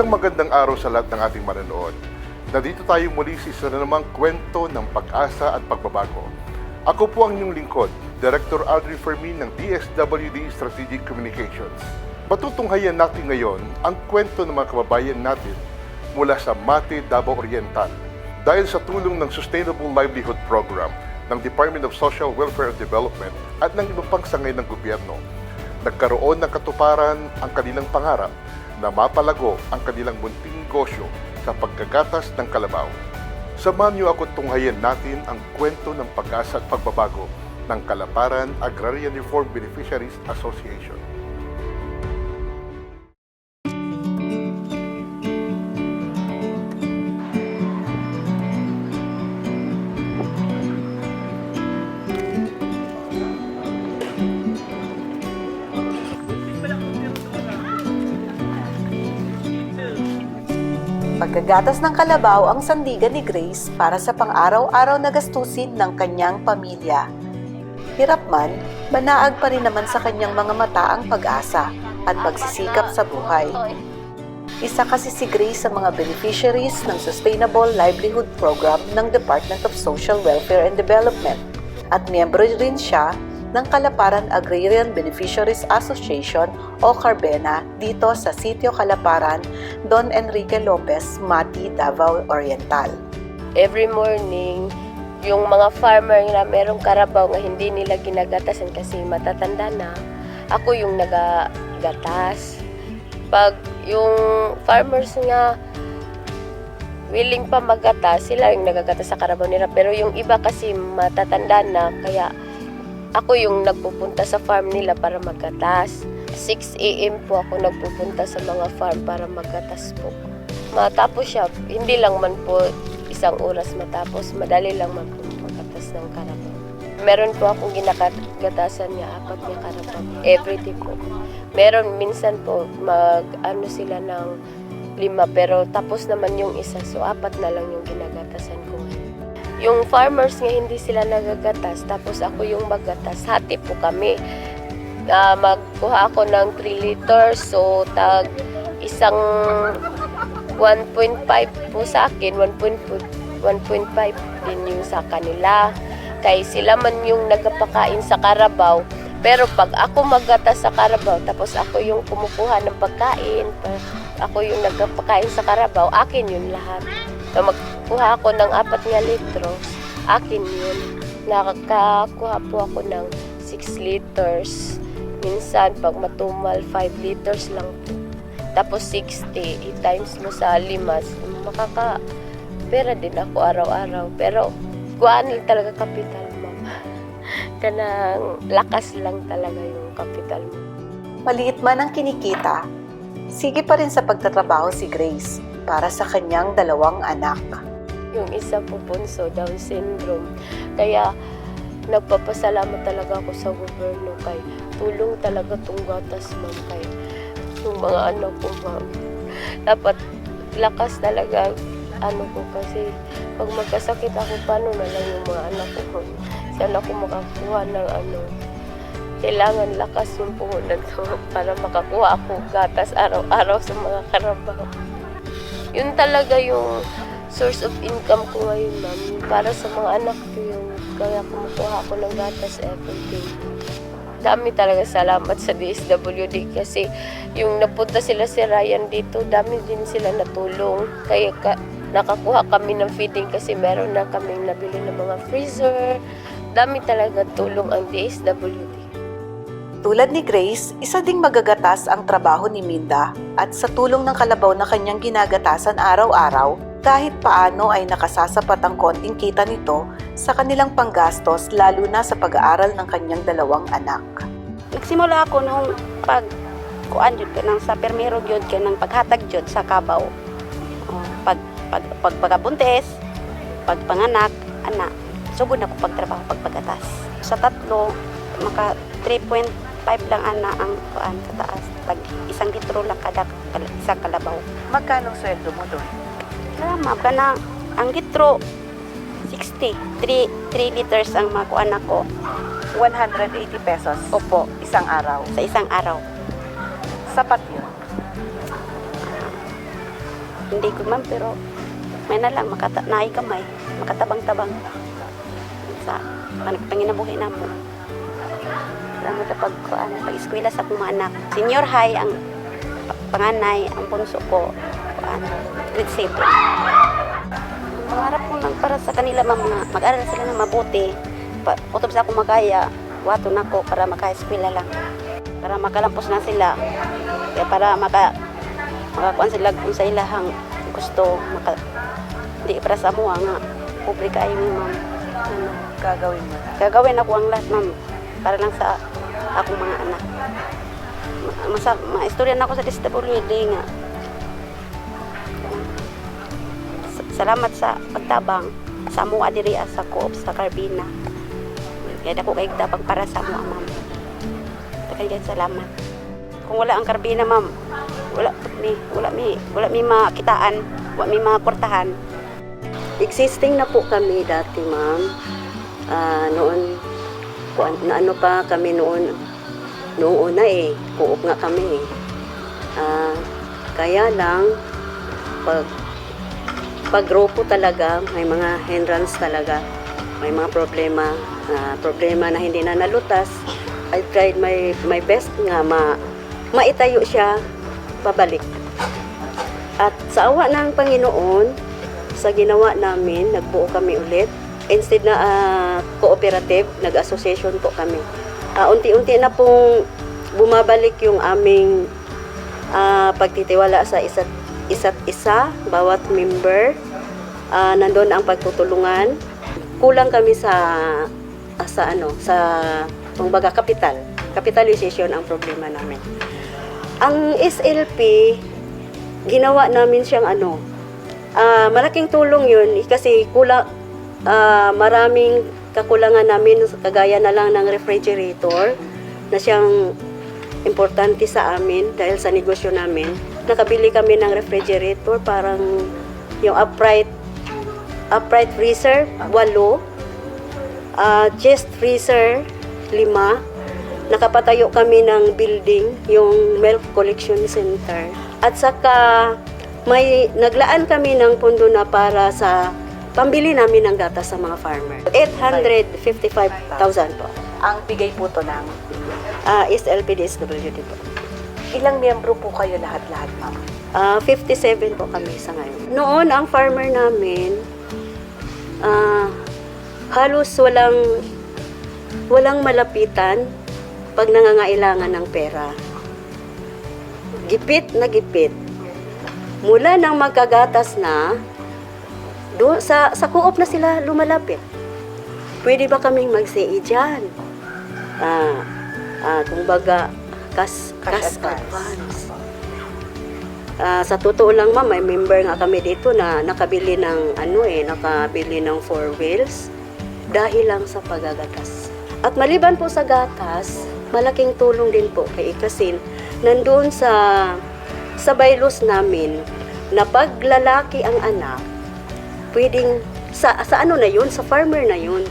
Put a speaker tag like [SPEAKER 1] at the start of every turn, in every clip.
[SPEAKER 1] Isang magandang araw sa lahat ng ating manonood. Nandito tayo muli sa isa na namang kwento ng pag-asa at pagbabago. Ako po ang inyong lingkod, Director Audrey Fermin ng DSWD Strategic Communications. Patutunghayan natin ngayon ang kwento ng mga kababayan natin mula sa Mate, Davao Oriental. Dahil sa tulong ng Sustainable Livelihood Program ng Department of Social Welfare and Development at ng iba pang sangay ng gobyerno, nagkaroon ng katuparan ang kanilang pangarap na mapalago ang kanilang munting negosyo sa pagkagatas ng kalabaw. Samahan niyo ako tunghayan natin ang kwento ng pag-asa at pagbabago ng Kalaparan Agrarian Reform Beneficiaries Association.
[SPEAKER 2] Pagkagatas ng kalabaw ang sandigan ni Grace para sa pang-araw-araw na gastusin ng kanyang pamilya. Hirap man, manaag pa rin naman sa kanyang mga mata ang pag-asa at pagsisikap sa buhay. Isa kasi si Grace sa mga beneficiaries ng Sustainable Livelihood Program ng Department of Social Welfare and Development at miyembro rin siya ng Kalaparan Agrarian Beneficiaries Association o Carbena dito sa Sitio Kalaparan, Don Enrique Lopez, Mati, Davao Oriental.
[SPEAKER 3] every morning, yung mga farmer na merong karabaw nga hindi nila ginagatasan kasi matatanda na, ako yung nagagatas. Pag yung farmers nga willing pa magatas, sila yung nagagatas sa karabaw nila. Pero yung iba kasi matatanda na, kaya ako yung nagpupunta sa farm nila para magatas. 6 a.m. po ako nagpupunta sa mga farm para magatas po. Matapos siya, hindi lang man po isang oras matapos, madali lang man po magatas ng karabaw. Meron po akong ginagatasan niya, apat niya karabaw. Everyday po. Meron minsan po, mag ano sila ng lima, pero tapos naman yung isa, so apat na lang yung ginagatasan ko ngayon. Yung farmers nga hindi sila nagagatas, tapos ako yung magatas, hati po kami. Ah, magkuha ako ng 3 liters, so tag isang 1.5 po sa akin, 1.5 din yung sa kanila. Kay sila man yung nagpapakain sa karabaw. Pero pag ako magatas sa karabaw, tapos ako yung kumukuha ng pagkain, pa- ako yung nagpapakain sa karabaw, akin yun lahat. So magkuha ako ng apat nga litro, akin yun. Nakakakuha po ako ng 6 liters. Minsan, pag matumal, 5 liters lang po. Tapos 60, i-times mo sa limas, makaka pera din ako araw-araw. Pero, kuhaan lang talaga kapital, ma'am. Kanang lakas lang talaga yung kapital mo.
[SPEAKER 2] Maliit man ang kinikita, sige pa rin sa pagtatrabaho si Grace para sa kanyang dalawang anak.
[SPEAKER 3] Yung isa po punso, Down syndrome. Kaya, nagpapasalamat talaga ako sa gobyerno kay tulong talaga tong gatas, ma'am, kay yung mga anak ko, ma'am. Dapat lakas talaga ano ko kasi pag magkasakit ako, paano na lang yung mga anak ko, ma'am. Saan ako makakuha ng ano, kailangan lakas yung puhunan ko para makakuha ako gatas araw-araw sa mga karabaw. Yun talaga yung source of income ko ngayon, ma'am. Para sa mga anak ko yung kaya kumukuha ako ng gatas everyday. Dami talaga salamat sa DSWD kasi yung napunta sila si Ryan dito, dami din sila natulong. Kaya ka, nakakuha kami ng feeding kasi meron na kaming nabili ng mga freezer. Dami talaga tulong ang DSWD.
[SPEAKER 2] Tulad ni Grace, isa ding magagatas ang trabaho ni Minda at sa tulong ng kalabaw na kanyang ginagatasan araw-araw, kahit paano ay nakasasapat ang konting kita nito sa kanilang panggastos lalo na sa pag-aaral ng kanyang dalawang anak.
[SPEAKER 4] Nagsimula ako nung pag kuan jud ka nang sa permero jud ka nang paghatag jud sa kabaw. Oh, pag pag pag pagabuntes, pag panganak, ana, sugod ako pagtrabaho pagpagatas. Sa tatlo, maka 3.5 lang ana ang kuan sa taas. Tag isang litro lang kada isang kalabaw.
[SPEAKER 2] Magkano sweldo mo doon?
[SPEAKER 4] Tama ka na ang litro 60. 3 3 liters ang makuan ako.
[SPEAKER 2] 180 pesos
[SPEAKER 4] Opo,
[SPEAKER 2] isang araw.
[SPEAKER 4] sa isang araw.
[SPEAKER 2] Sapat yun.
[SPEAKER 4] Hindi ko ma'am, pero may na lang, makata naay kamay, makatabang-tabang sa panagpanginabuhi na po. Salamat sa pag, ano, pag-eskwela sa akong mga anak. Senior high ang pa- panganay, ang punso ko, ano, grade 7. Pangarap ko lang para sa kanila nga mag-aral sila na mabuti. Pa, utob sa akong makaya, wato na ko para maka-eskwela lang. Para makalampos na sila. Kaya para maka makakuan sila kung sa ilahang gusto maka di para sa mo nga kayo ni ma'am ano,
[SPEAKER 2] Gagawin mo
[SPEAKER 4] gagawin ako ang lahat ma'am para lang sa akong mga anak Ma- masa maistorya na ako sa DSWD nga salamat sa pagtabang. Sa mo adiri sa Coop sa Carbina kaya dako kay tabang para sa mo ma'am. Kaya salamat. Kung wala ang Carbina ma'am wala mi wala mi wala mi makitaan wala mi makwartahan
[SPEAKER 5] Existing na po kami dati, ma'am. Ah, noon, na ano pa kami noon, noong una eh, kuop nga kami eh. Ah, kaya lang, pag, pag grupo talaga, may mga hindrance talaga, may mga problema, na problema na hindi na nalutas. I tried my, my best nga ma, maitayo siya pabalik. At sa awa ng Panginoon, sa ginawa namin, nagbuo kami ulit. Instead na ah, cooperative, nag-association po kami. Ah, unti-unti na pong bumabalik yung aming ah, pagtitiwala sa isa't, isa't isa, bawat member. Ah, nandun ang pagtutulungan. Kulang kami sa ah, sa ano, sa kumbaga kapital. Capitalization ang problema namin. Ang SLP, ginawa namin siyang ano, Ah, malaking tulong yun kasi kulang ah, maraming kakulangan namin kagaya na lang ng refrigerator na siyang importante sa amin dahil sa negosyo namin. Nakabili kami ng refrigerator parang yung upright upright freezer, walo. Ah, chest freezer, lima. Nakapatayo kami ng building, yung Milk Collection Center. At saka may naglaan kami ng pondo na para sa pambili namin ng gatas sa mga farmer. 855,000 po.
[SPEAKER 2] Ang bigay po to ng
[SPEAKER 5] Ah, is LPDSWD po.
[SPEAKER 2] Ilang miyembro po kayo lahat-lahat, ma'am?
[SPEAKER 5] Ah, 57 po kami sa ngayon. Noon, ang farmer namin, ah, halos walang walang malapitan pag nangangailangan ng pera. Gipit na gipit. Mula nang magkagatas na, do, sa, sa co-op na sila lumalapit. Pwede ba kaming mag-CE dyan? Ah, ah, kumbaga, cash,
[SPEAKER 2] Cash
[SPEAKER 5] cash,
[SPEAKER 2] advance.
[SPEAKER 5] Ah, sa totoo lang ma'am, may member nga kami dito na nakabili ng ano eh, nakabili ng four wheels dahil lang sa paggagatas. At maliban po sa gatas, malaking tulong din po kay Ikasin nandoon sa sa bylaws namin na pag lalaki ang anak, pwedeng sa, sa ano na yun, sa farmer na yun,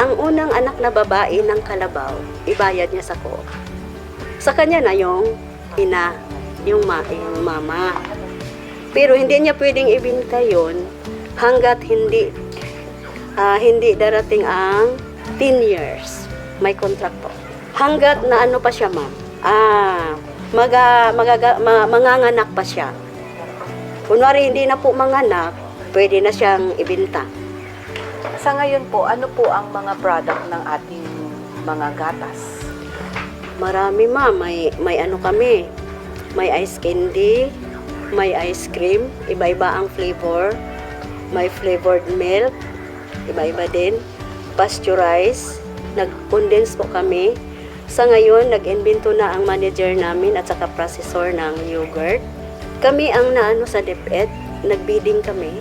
[SPEAKER 5] ang unang anak na babae ng kalabaw, ibayad niya sa ko. Sa kanya na yung ina, yung, ma, yung mama. Pero hindi niya pwedeng ibinta yun hanggat hindi ah, hindi darating ang 10 years. May contract po. Hanggat na ano pa siya, ma'am. Ah, maga, magaga, ma, manganganak pa siya. Kunwari hindi na po manganak, pwede na siyang ibinta.
[SPEAKER 2] Sa ngayon po, ano po ang mga product ng ating mga gatas?
[SPEAKER 5] Marami ma, may, may ano kami. May ice candy, may ice cream, iba-iba ang flavor. May flavored milk, iba-iba din. Pasteurized, nag-condense po kami. Sa ngayon, nag-invento na ang manager namin at saka processor ng yogurt. Kami ang naano sa DepEd, nagbidding kami.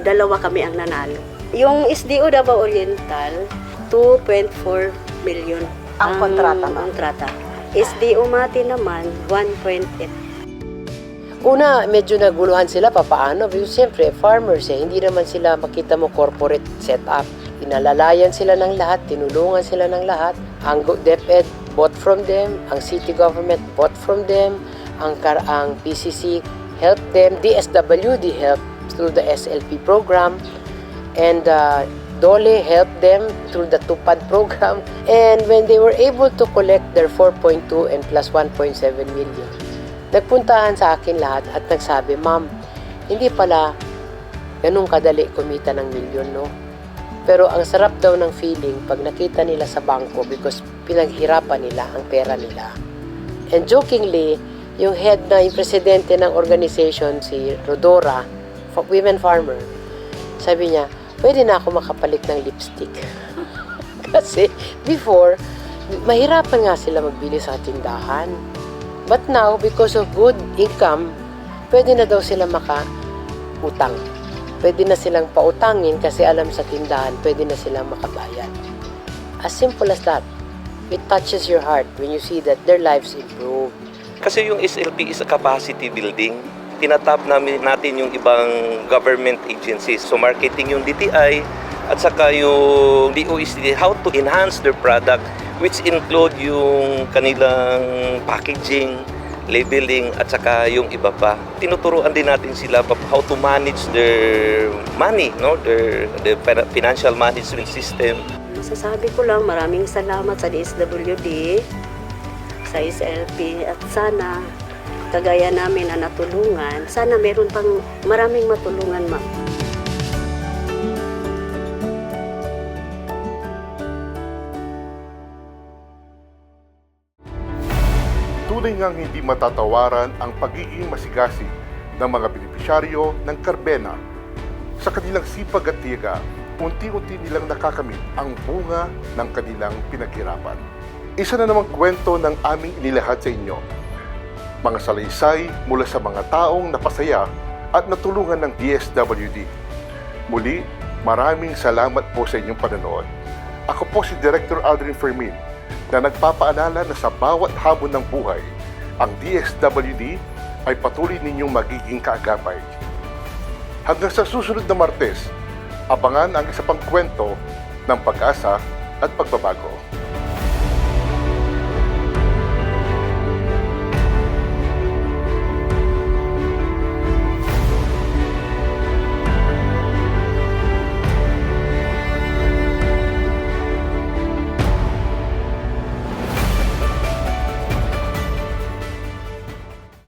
[SPEAKER 5] Dalawa kami ang nanalo. Yung SDO Davao Oriental, 2.4 million
[SPEAKER 2] Ang kontrata, ma'am?
[SPEAKER 5] kontrata. SDO Mati naman, 1.8.
[SPEAKER 6] Una, medyo naguluhan sila papaano. Because siyempre, farmers eh, hindi naman sila makita mo corporate setup. Inalalayan sila ng lahat, tinulungan sila ng lahat. Ang DepEd bought from them, ang city government bought from them, ang, kar- ang PCC helped them, DSWD helped through the SLP program, and uh, Dole helped them through the Tupad program. And when they were able to collect their 4.2 and plus 1.7 million, nagpuntahan sa akin lahat at nagsabi, Ma'am, hindi pala ganun kadali kumita ng milyon, no? Pero ang sarap daw ng feeling pag nakita nila sa bangko because pinaghirapan nila ang pera nila. And jokingly, yung head na yung presidente ng organization, si Rodora, women farmer, sabi niya, pwede na ako makapalit ng lipstick. Kasi before, mahirapan nga sila magbili sa tindahan. But now, because of good income, pwede na daw sila maka-utang. Pwede na silang pautangin kasi alam sa tindahan, pwede na silang makabayad. As simple as that. It touches your heart when you see that their lives improve.
[SPEAKER 7] Kasi yung SLP is a capacity building. Tinatap namin natin yung ibang government agencies. So marketing yung DTI at saka yung DOECD, how to enhance their product which include yung kanilang packaging, labeling at saka yung iba pa. Tinuturuan din natin sila how to manage their money, no? Their, their financial management system.
[SPEAKER 5] Masasabi ko lang maraming salamat sa DSWD, sa SLP at sana kagaya namin na natulungan, sana meron pang maraming matulungan ma'am.
[SPEAKER 1] Tunay ngang hindi matatawaran ang pagiging masigasig ng mga benepisyaryo ng Carbena. Sa kanilang sipag at tiyaga, unti-unti nilang nakakamit ang bunga ng kanilang pinaghirapan. Isa na namang kwento ng aming inilahat sa inyo. Mga salaysay mula sa mga taong napasaya at natulungan ng DSWD. Muli, maraming salamat po sa inyong panonood. Ako po si Director Aldrin Fermin na nagpapaalala na sa bawat hamon ng buhay, ang DSWD ay patuloy ninyong magiging kaagapay. Hanggang sa susunod na Martes, abangan ang isa pang kwento ng pag-asa at pagbabago.